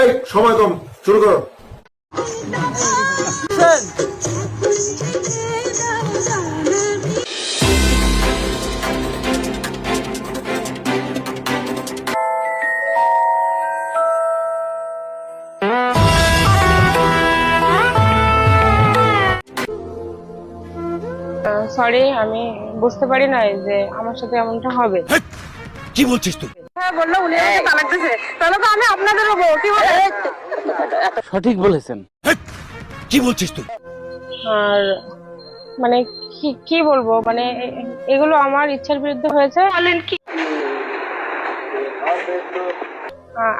এই সময় কম শুরু করো। সরি আমি বুঝতে পারি না যে আমার সাথে এমনটা হবে। কি বলছিস তুই? বলল উনি আমাকে তালাক তাহলে তো আমি আপনাদেরও বউ কি বলে সঠিক বলেছেন। কি বলছিস তুই? আর মানে কি কি বলব? মানে এগুলো আমার ইচ্ছার বিরুদ্ধে হয়েছে। বলেন কি?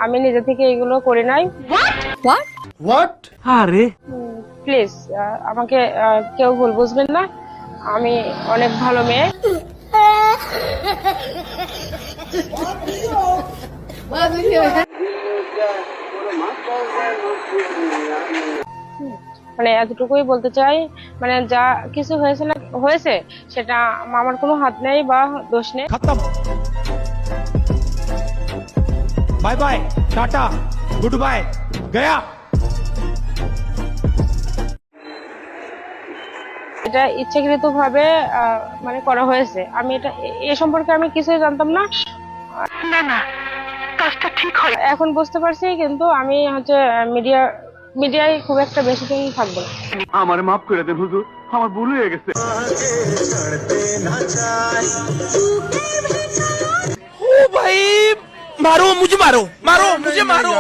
আমি নিজে থেকে এগুলো করি নাই। হোয়াট আরে। প্লিজ আমাকে কেউ ভুল বুঝবেন না। আমি অনেক ভালো মেয়ে। মানে এতটুকুই বলতে চাই মানে যা কিছু হয়েছে না হয়েছে সেটা আমার কোনো হাত নেই বা দোষ নেই। Bye bye tata good bye Gaya. এটা ইচ্ছাকৃত ভাবে মানে করা হয়েছে। আমি এটা এ সম্পর্কে আমি কিছুই জানতাম না। এখন বুঝতে পারছি কিন্তু আমি হচ্ছে মিডিয়া মিডিয়ায় খুব একটা বেশি দিন থাকব আমার মাফ করে দেন হুজুর। আমার ভুল হয়ে গেছে। ও ভাই মারো মুঝে মারো মারো মুঝে মারো।